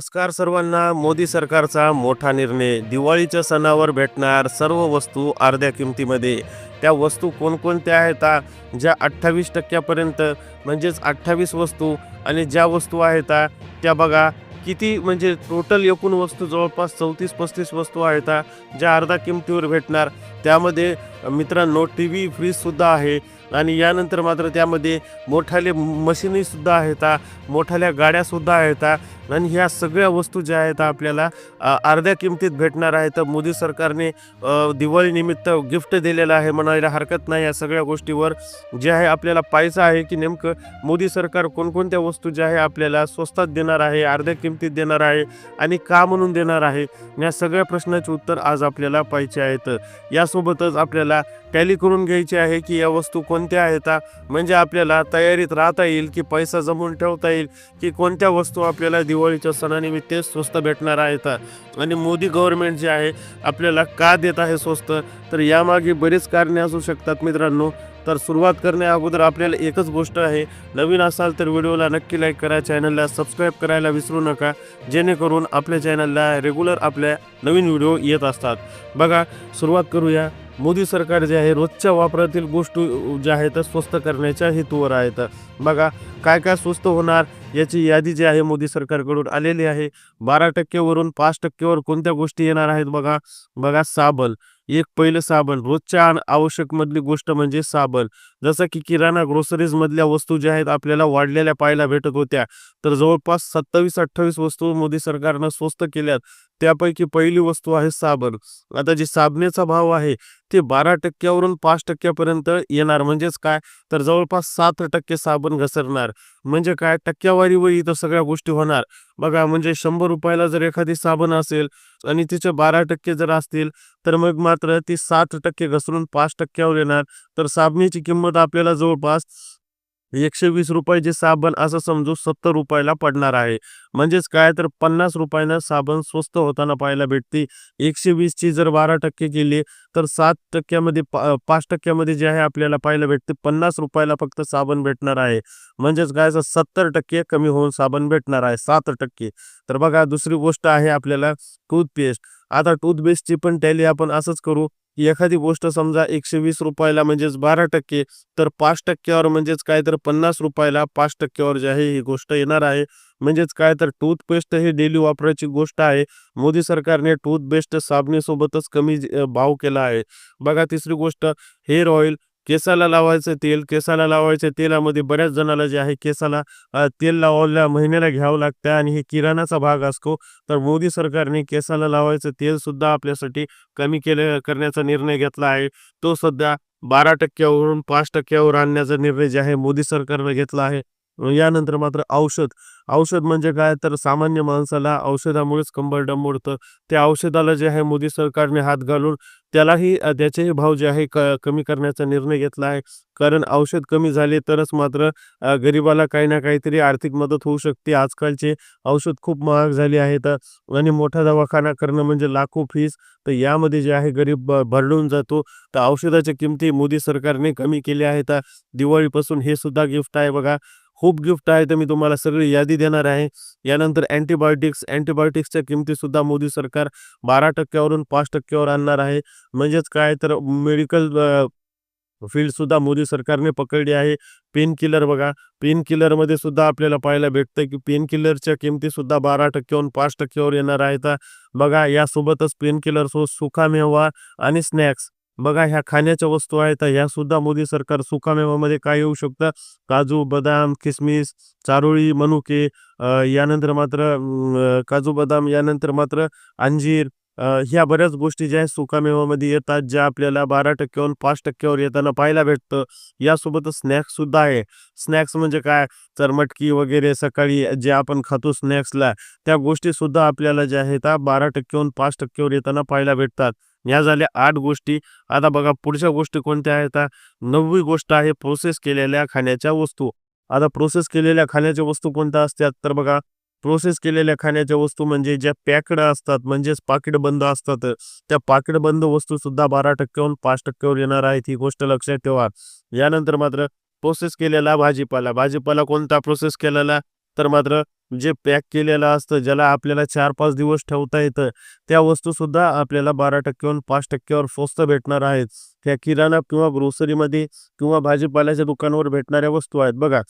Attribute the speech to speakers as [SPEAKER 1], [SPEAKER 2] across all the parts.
[SPEAKER 1] नमस्कार सर्वांना. मोदी सरकारचा मोठा निर्णय. दिवाळीच्या सणावर भेटणार सर्व वस्तू अर्ध्या किमतीमध्ये. त्या वस्तू कोणकोणत्या आहेत? ज्या अठ्ठावीस टक्क्यापर्यंत म्हणजेच अठ्ठावीस वस्तू आणि ज्या वस्तू आहेत त्या बघा. किती म्हणजे टोटल एकूण वस्तू जवळपास चौतीस पस्तीस वस्तू आहेत ज्या अर्धा किमतीवर भेटणार. त्यामध्ये मित्रांनो टी व्ही फ्रीजसुद्धा आहे. आणि यानंतर मात्र त्यामध्ये मोठाले मशिनीसुद्धा आहेत मोठाल्या गाड्यासुद्धा आहेत आणि ह्या सगळ्या वस्तू ज्या आहेत आपल्याला अर्ध्या किमतीत भेटणार आहेत. तर मोदी सरकारने दिवाळीनिमित्त गिफ्ट दिलेलं आहे म्हणायला हरकत नाही. या सगळ्या गोष्टीवर जे आहे आपल्याला पाहायचं आहे की नेमकं मोदी सरकार कोणकोणत्या वस्तू ज्या आहे आपल्याला स्वस्तात देणार आहे अर्ध्या किमतीत देणार आहे आणि का म्हणून देणार आहे? या सगळ्या प्रश्नाचे उत्तर आज आपल्याला पाहिजे आहेत. यासोबतच आपल्याला टॅली करून घ्यायची आहे की या वस्तू कोणत्या आहेत म्हणजे आपल्याला तयारीत राहता येईल की पैसा जमवून ठेवता येईल की कोणत्या वस्तू आपल्याला दिवाळीच्या सणानिमित्त स्वस्त भेटणार आहेत आणि मोदी गव्हर्नमेंट जे आहे आपल्याला का देत आहे स्वस्त? तर यामागे बरीच कारणे असू शकतात मित्रांनो. तर सुरुवात करण्या अगोदर आपल्याला एकच गोष्ट आहे. नवीन असाल तर व्हिडिओला नक्की लाईक करा चॅनलला सबस्क्राईब करायला विसरू नका. जेणेकरून आपल्या चॅनलला रेग्युलर आपल्या नवीन व्हिडिओ येत असतात. बघा सुरुवात करूया. मोदी सरकार जे आहे रोजच्या वापरातील गोष्टी ज्या आहेत स्वस्त करण्याच्या हेतूवर आहेत. बघा काय काय स्वस्त होणार याची यादी जी आहे मोदी सरकारकडून आलेली आहे. बारा टक्केवरून पाच टक्केवर कोणत्या गोष्टी येणार आहेत बघा? बघा साबण. एक पहिलं साबण. रोजच्या आवश्यक मधली गोष्ट म्हणजे साबण. जसं की किराणा ग्रोसरीज मधल्या वस्तू ज्या आहेत आपल्याला वाढलेल्या पाहायला भेटत होत्या. तर जवळपास सत्तावीस अठ्ठावीस वस्तू मोदी सरकारनं स्वस्त केल्यात. त्यापैकी पहिली वस्तू आहे साबण. आता जे साबणेचा भाव आहे ते बारा टक्क्यावरून पाच टक्क्यापर्यंत येणार. म्हणजेच काय? तर जवळपास सात टक्के साबण घसरणार. म्हणजे काय? टक्क्यावारीवर इथं सगळ्या गोष्टी होणार. बघा म्हणजे शंभर रुपयाला जर एखादी साबण असेल आणि तिचे बारा टक्के जर असतील तर मग मात्र ती सात टक्के घसरून पाच टक्क्यावर येणार. तर साबणीची किंमत आपल्याला जवळपास एकशे वीस रुपयाचे साबण असं समजू सत्तर रुपयाला पडणार आहे. म्हणजेच काय तर पन्नास रुपयानं साबण स्वस्त होताना पाहायला भेटते. एकशे वीसची जर बारा टक्के केली तर सात टक्क्यामध्ये पा पाच टक्क्यामध्ये जे आहे आपल्याला पाहायला भेटते पन्नास रुपयाला फक्त साबण भेटणार आहे. म्हणजेच काय तर सत्तर टक्के कमी होऊन साबण भेटणार आहे सात टक्के. तर बघा दुसरी गोष्ट आहे आपल्याला टूथपेस्ट. आता टूथपेस्टची पण टॅली आपण असंच करू एखादी गोष्ट समजा एकशे वीस रुपयाला म्हणजेच बारा टक्के तर पाच टक्क्यावर म्हणजेच काय तर पन्नास रुपयाला पाच टक्क्यावर जे आहे ही गोष्ट येणार आहे. म्हणजेच काय तर टूथपेस्ट हे डेली वापरायची गोष्ट आहे. मोदी सरकारने टूथपेस्ट साबणेसोबतच कमी भाव केला आहे. बघा तिसरी गोष्ट हेअर ऑइल केसाला लावायचं तेल केसाला लावायच्या तेलामध्ये बऱ्याच जणाला जे आहे केसाला तेल लावायला महिन्याला घ्यावं लागतं आणि हे किराणाचा भाग असतो. तर मोदी सरकारने केसाला लावायचं तेल सुद्धा आपल्यासाठी कमी केले करण्याचा निर्णय घेतला आहे. तो सध्या बारा टक्क्यावरून पाच टक्क्यावर आणण्याचा निर्णय जे आहे मोदी सरकारनं घेतला आहे. यानंतर मात्र औषध. औषध म्हणजे काय? तर सामान्य माणसाला औषधामुळेच कंबर मोडतं त्या औषधाला जे आहे मोदी सरकारने हात घालून त्यालाही त्याचेही भाव जे आहे क कमी करण्याचा निर्णय घेतला आहे. कारण औषध कमी झाले तरच मात्र गरिबाला काही ना काहीतरी आर्थिक मदत होऊ शकते. आजकालचे औषध खूप महाग झाले आहेत आणि मोठा दवाखाना करणं म्हणजे लाखो फीस तर यामध्ये जे आहे गरीब भरडून जातो. तर औषधाच्या किमती मोदी सरकारने कमी केल्या आहेत. दिवाळीपासून हे सुद्धा गिफ्ट आहे बघा. खूप गिफ्ट आहे तर मी तुम्हाला सगळी यादी देणार आहे. यानंतर अँटीबायोटिक्स अँटीबायोटिक्सच्या किमतीसुद्धा मोदी सरकार बारा टक्क्यावरून पाच टक्क्यावर आणणार आहे. म्हणजेच काय तर मेडिकल फील्ड सुद्धा मोदी सरकारने पकडली आहे. पेन किलर बघा पेन किलरमध्ये सुद्धा आपल्याला पाहायला भेटतं की पेन किलरच्या किमती सुद्धा बारा टक्क्यावरून पाच टक्क्यावर येणार आहेत. बघा यासोबतच पेन किलर सो सुकामेवा आणि स्नॅक्स. बघा ह्या खाण्याच्या वस्तू आहेत ह्या सुद्धा मोदी सरकार सुकामेवामध्ये काय येऊ शकतं? काजू बदाम किसमिस चारोळी मनुके यानंतर मात्र काजू बदाम यानंतर मात्र अंजीर ह्या बऱ्याच गोष्टी ज्या आहेत सुकामेवामध्ये येतात ज्या आपल्याला बारा टक्क्यावरून पाच टक्क्यावर येताना पाहायला भेटतं. यासोबतच स्नॅक्स सुद्धा आहे. स्नॅक्स म्हणजे काय? तर मटकी वगैरे सकाळी जे आपण खातो स्नॅक्सला त्या गोष्टी सुद्धा आपल्याला ज्या आहेत बारा टक्क्यावरून पाच टक्क्यावर येताना पाहायला भेटतात. या झाल्या आठ गोष्टी. आता बघा पुढच्या गोष्टी कोणत्या आहेत? नववी गोष्ट आहे प्रोसेस केलेल्या खाण्याच्या वस्तू. आता प्रोसेस केलेल्या खाण्याच्या वस्तू कोणत्या असतात? तर बघा प्रोसेस केलेल्या खाण्याच्या वस्तू म्हणजे ज्या पॅकड असतात म्हणजेच पाकिट बंद असतात. त्या पाकिट बंद वस्तू सुद्धा बारा टक्क्याहून पाच टक्क्यावर येणार आहेत ही गोष्ट लक्षात ठेवा. यानंतर मात्र प्रोसेस केलेला भाजीपाला. भाजीपाला कोणता प्रोसेस केलेला? तर मात्र जे पॅक केलेलं असतं ज्याला आपल्याला चार पाच दिवस ठेवता येतं त्या वस्तूसुद्धा आपल्याला बारा टक्क्यावरून पाच टक्क्यावर स्वस्त भेटणार आहेत. त्या किराणा किंवा ग्रोसरीमध्ये किंवा भाजीपाल्याच्या दुकानावर भेटणाऱ्या वस्तू आहेत. बघा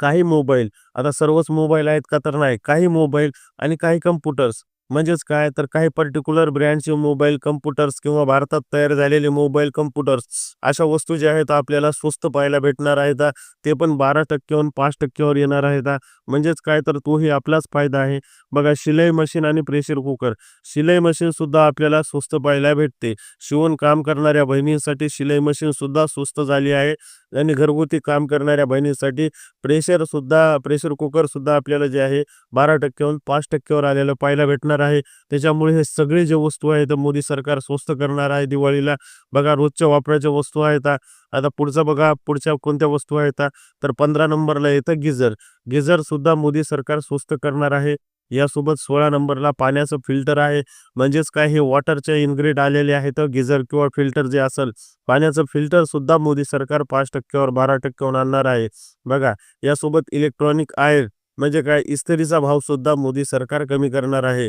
[SPEAKER 1] काही मोबाईल आता सर्वच मोबाईल आहेत का तर नाही काही मोबाईल आणि काही कम्प्युटर्स म्हणजेच काय? तर काही पर्टिक्युलर ब्रँडचे मोबाईल कम्प्युटर्स किंवा भारतात तयार झालेले मोबाईल कम्प्युटर्स अशा वस्तू ज्या आहेत आपल्याला स्वस्त पाहायला भेटणार आहेत. ते पण बारा टक्क्यावरून पाच टक्क्यावर येणार आहेत. म्हणजेच काय? तर तोही आपलाच फायदा आहे. बघा शिलाई मशीन आणि प्रेशर कुकर शिलाई मशीन सुद्धा आपल्याला स्वस्त पाहायला भेटते. शिवण काम करणाऱ्या बहिणींसाठी शिलाई मशीन सुद्धा स्वस्त झाली आहे. आणि घरगुती काम करणाऱ्या बहिणींसाठी प्रेशर सुद्धा प्रेशर कुकर सुद्धा आपल्याला जे आहे बारा टक्क्यावरून पाच टक्क्यावर आलेलं पाहायला भेटणार आहे. त्याच्यामुळे हे सगळे जे वस्तू आहेत मोदी सरकार स्वस्त करणार आहे दिवाळीला. बघा रोजच्या वापराच्या वस्तू आहेत. आता पुढचा बघा पुढच्या कोणत्या वस्तू आहेत. तर पंधरा नंबरला येतं गिझर गिझर सुद्धा मोदी सरकार स्वस्त करणार आहे. यासोबत सोळा नंबरला पाण्याचं फिल्टर आहे. म्हणजेच काय हे वॉटरचे इन्ग्रेड आलेले आहेत गिझर किंवा फिल्टर जे असेल पाण्याचं फिल्टर सुद्धा मोदी सरकार पाच टक्क्यावर बारा टक्क्यावर आणणार आहे. बघा यासोबत इलेक्ट्रॉनिक आयर म्हणजे काय? इस्त्रीचा भाव सुद्धा मोदी सरकार कमी करणार आहे.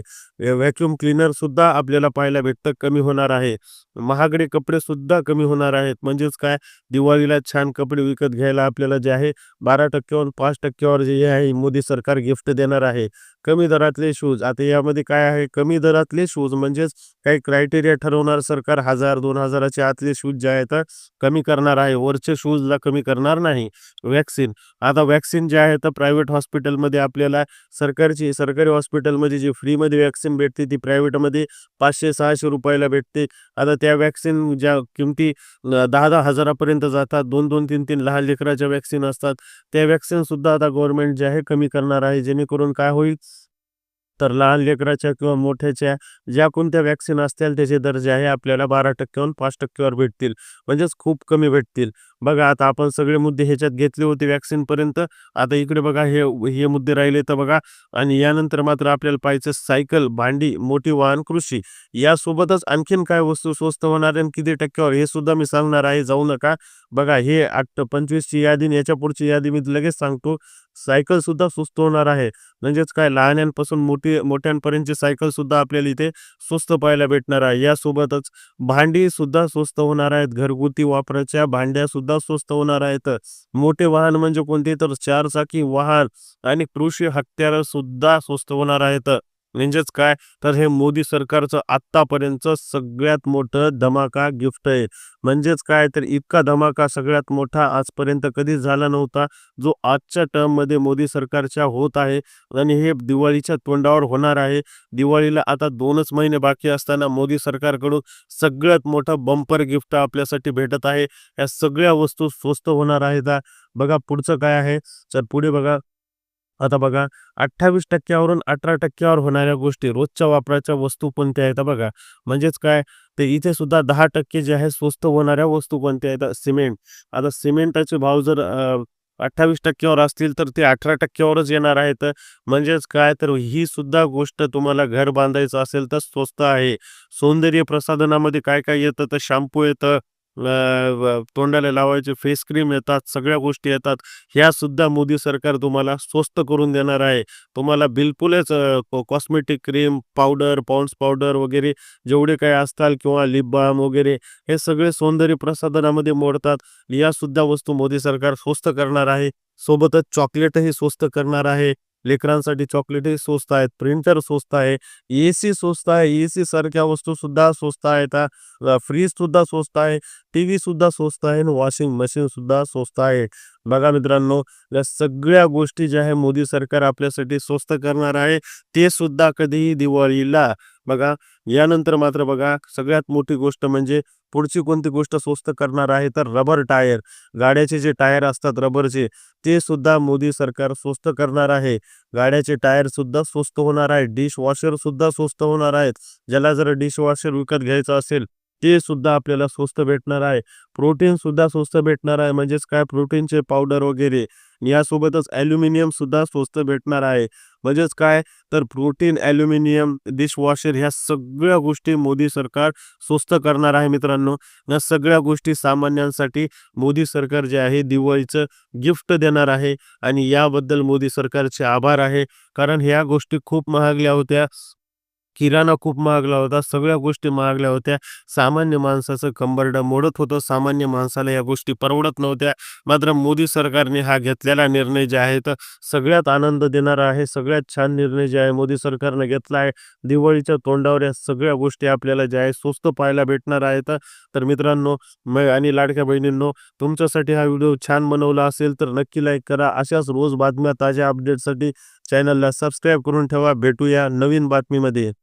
[SPEAKER 1] व्हॅक्युम क्लिनर सुद्धा आपल्याला पाहायला भेटतं कमी होणार आहे. महागडे कपडे सुद्धा कमी होणार आहेत. म्हणजेच काय? दिवाळीला छान कपडे विकत घ्यायला आपल्याला जे आहे बारा टक्क्यावर पाच टक्क्यावर जे आहे मोदी सरकार गिफ्ट देणार आहे. कमी दरातले शूज आता यामध्ये काय आहे? कमी दरातले शूज म्हणजेच काही क्रायटेरिया ठरवणार सरकार हजार दोन हजाराच्या आतले शूज जे आहेत कमी करणार आहे. वरचे शूजला कमी करणार नाही. वॅक्सिन आता वॅक्सिन जे आहे तर प्रायव्हेट मध्ये आपल्याला सरकारची सरकारी हॉस्पिटलमध्ये जी फ्रीमध्ये वॅक्सिन भेटते ती प्रायव्हेटमध्ये पाचशे सहाशे रुपयाला भेटते. आता त्या वॅक्सिन ज्या किमती दहा दहा हजारापर्यंत जातात दोन दोन तीन तीन लहान लेकराच्या वॅक्सिन असतात त्या वॅक्सिन सुद्धा आता गव्हर्नमेंट जे आहे कमी करणार आहे जेणेकरून काय होईल? तर लहान लेकराच्या किंवा मोठ्याच्या ज्या कोणत्या वॅक्सिन असतील त्याचे दर जे आहे आपल्याला बारा टक्क्यावरून पाच टक्क्यावर भेटतील. म्हणजेच खूप कमी भेटतील. बघा आता आपण सगळे मुद्दे ह्याच्यात घेतले होते वॅक्सिनपर्यंत आता इकडे बघा हे हे मुद्दे राहिले तर बघा. आणि यानंतर मात्र आपल्याला पाहिजे सायकल भांडी मोठी वाहन कृषी. यासोबतच आणखीन काय वस्तू स्वस्त होणार आणि किती टक्क्यावर हे सुद्धा मी सांगणार आहे. जाऊ नका. बघा हे आठ पंचवीसची यादी याच्या पुढची यादी मी लगेच सांगतो. सायकल सुद्धा स्वस्त होणार आहे. म्हणजेच काय लहान्यांपासून मोठी मोठ्यांपर्यंतची सायकल सुद्धा आपल्याला इथे स्वस्त पाहायला भेटणार आहे. यासोबतच भांडी सुद्धा स्वस्त होणार आहेत. घरगुती वापराच्या भांड्या सुद्धा स्वस्त होणार आहेत. मोठे वाहन म्हणजे कोणते तर चार चाकी वाहन आणि कृषी हत्यारं सुद्धा स्वस्त होणार आहेत. म्हणजेच काय? तर हे मोदी सरकारचं आत्तापर्यंत सगळ्यात मोठं धमाका गिफ्ट आहे. म्हणजेच काय? तर इतका धमाका सगळ्यात मोठा आजपर्यंत कधीच झाला नव्हता जो आजच्या टर्ममध्ये मोदी सरकारच्या होत आहे आणि हे दिवाळीच्या तोंडावर होणार आहे. दिवाळीला आता दोनच महिने बाकी असताना मोदी सरकारकडून सगळ्यात मोठं बंपर गिफ्ट आपल्यासाठी भेटत आहे. या सगळ्या वस्तू स्वस्त होणार आहेत. बघा पुढचं काय आहे. तर पुढे बघा. आता बघा अठ्ठावीस टक्क्यावरून अठरा टक्क्यावर होणाऱ्या गोष्टी रोजच्या वापराच्या वस्तू कोणत्या आहेत? बघा म्हणजेच काय? ते इथे सुद्धा दहा टक्के जे आहे स्वस्त होणाऱ्या वस्तू कोणत्या आहेत? सिमेंट. आता सिमेंटाचे भाव जर अठ्ठावीस टक्क्यावर असतील तर ते अठरा टक्क्यावरच येणार आहेत. म्हणजेच काय? तर ही सुद्धा गोष्ट तुम्हाला घर बांधायचं असेल तर स्वस्त आहे. सौंदर्य प्रसाधनामध्ये काय काय येतं? तर शॅम्पू येतं. तोंडाला लावायचे फेस क्रीम येतात सगळ्या गोष्टी येतात. ह्या सुद्धा मोदी सरकार तुम्हाला स्वस्त करून देणार आहे. तुम्हाला बिलकुलच cosmetic cream powder Pond's powder वगैरे जेवढे काही असतात किंवा लिप बाम वगैरे हे सगळे सौंदर्य प्रसाधनामध्ये मोडतात. या सुद्धा वस्तू मोदी सरकार स्वस्त करणार आहे. सोबतच चॉकलेटही स्वस्त करणार आहे. लेकरांसाठी चॉकलेटही स्वस्त आहेत प्रिंटर स्वस्त आहे ए सी स्वस्त आहे ए सी सारख्या वस्तू सुद्धा स्वस्त आहेत फ्रीज सुद्धा स्वस्त आहे टी व्ही सुद्धा स्वस्त आहे आणि वॉशिंग मशीन सुद्धा स्वस्त आहे. बघा मित्रांनो या सगळ्या गोष्टी ज्या आहे मोदी सरकार आपल्यासाठी स्वस्त करणार आहे ते सुद्धा कधीही दिवाळीला बघा यानंतर मात्र बघा सगळ्यात मोठी गोष्ट म्हणजे पुढची कोणती गोष्ट स्वस्त करणार आहे तर रबर टायर. गाड्याचे जे टायर असतात रबरचे ते सुद्धा मोदी सरकार स्वस्त करणार आहे. गाड्याचे टायर सुद्धा स्वस्त होणार आहे. डिश वॉशर सुद्धा स्वस्त होणार आहेत. ज्याला जर डिश वॉशर विकत घ्यायचं असेल ते सुद्धा आपल्याला स्वस्त भेटणार आहे. प्रोटीन सुद्धा स्वस्त भेटणार आहे. म्हणजेच काय? प्रोटीनचे पावडर वगैरे. यासोबतच ॲल्युमिनियम सुद्धा स्वस्त भेटणार आहे. म्हणजेच काय? तर प्रोटीन ॲल्युमिनियम डिशवॉशर ह्या सगळ्या गोष्टी मोदी सरकार स्वस्त करणार आहे मित्रांनो. या सगळ्या गोष्टी सामान्यांसाठी मोदी सरकार जे आहे दिवाळीचं गिफ्ट देणार आहे. आणि याबद्दल मोदी सरकारचे आभार आहे. कारण ह्या गोष्टी खूप महागल्या होत्या. किराणा खूप महागला होता सगळ्या गोष्टी महागल्या होत्या. सामान्य माणसाचं कंबरडं मोडत होतं सामान्य माणसाला या गोष्टी परवडत नव्हत्या. मात्र मोदी सरकारने हा घेतलेला निर्णय जे आहे तर सगळ्यात आनंद देणारा आहे सगळ्यात छान निर्णय जे आहे मोदी सरकारने घेतला आहे. दिवाळीच्या तोंडावर या सगळ्या गोष्टी आपल्याला ज्या आहे स्वस्त पाहायला भेटणार आहेत. तर मित्रांनो म आणि लाडक्या बहिणींनो तुमच्यासाठी हा व्हिडिओ छान बनवला असेल तर नक्की लाईक करा. अशाच रोज बातम्या ताज्या अपडेटसाठी चॅनलला सबस्क्राईब करून ठेवा. भेटूया नवीन बातमीमध्ये.